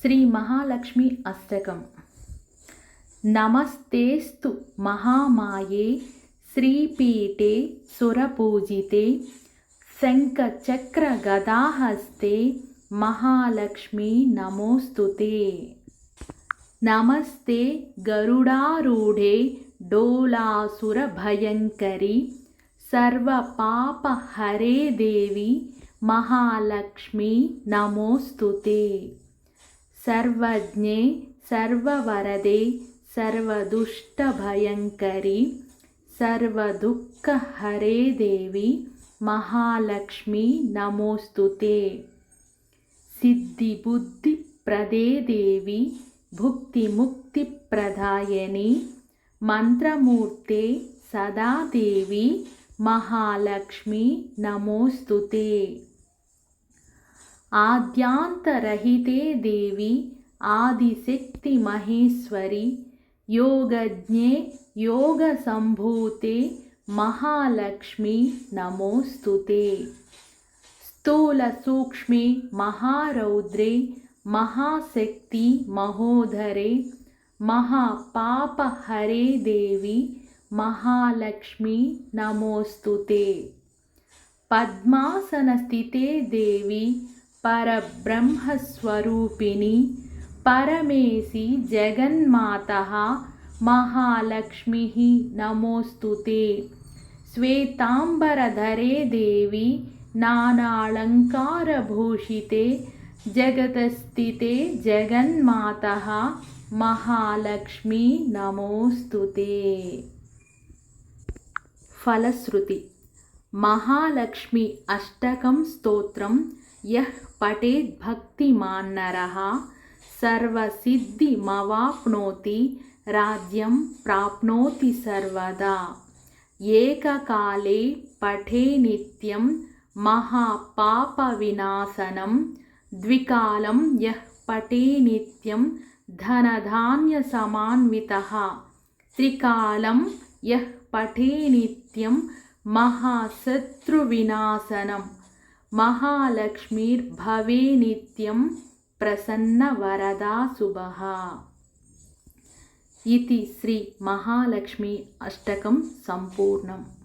శ్రీ మహాలక్ష్మి అష్టకం. నమస్తేస్తు మహామాయే శ్రీపీఠే సురపూజితే శంఖచక్ర గదాహస్తే మహాలక్ష్మి నమోస్తుతే. నమస్తే గరుడారూఢే డోలాసురభయంకరి సర్వపాపహరే దేవి మహాలక్ష్మీ నమోస్తుతే. సర్వజ్ఞే సర్వవరదే సర్వదుష్టభయంకరి సర్వదుఃఖహరే దేవి మహాలక్ష్మి నమోస్తుతే సిద్ధిబుద్ధిప్రదే దేవి భుక్తిముక్తిప్రదాయని మంత్రమూర్తే సదా దేవి మహాలక్ష్మి నమోస్తుతే आद्यान्तरहिते देवि आदिशक्तिमहेश्वरि योगज्ञे योगसम्भूते महालक्ष्मी नमोऽस्तु ते। स्थूलसूक्ष्मे महारौद्रे महाशक्ति महोदरे महापापहरे देवि महालक्ष्मी नमोऽस्तु ते। पद्मासनस्थिते देवि పరబ్రహ్మస్వరూపిణి పరమేసి జగన్మాత మహాలక్ష్మి నమోస్తుతే శ్వేతాంబరధరే దేవి నానాళంకారభూషితే జగతస్థితే జగన్మాత మహాలక్ష్మి నమోస్తుతే ఫలశ్రుతి महालक्ष्मी अष्टकं स्तोत्रं यः पठेत् भक्तिमान्नरः सर्वसिद्धिमवाप्नोति राज्यं प्राप्नोति सर्वदा। एककाले पठे नित्यं महापापविनाशनं द्विकालं यः पठे नित्यं धनधान्यसमान्वितः त्रिकालं यः पठे नित्यं महाशत्रुविनाशनं। महालक्ष्मीर्भवे नित्यं प्रसन्नवरदाशुभः इति श्रीमहालक्ष्मी अष्टकं सम्पूर्णम्।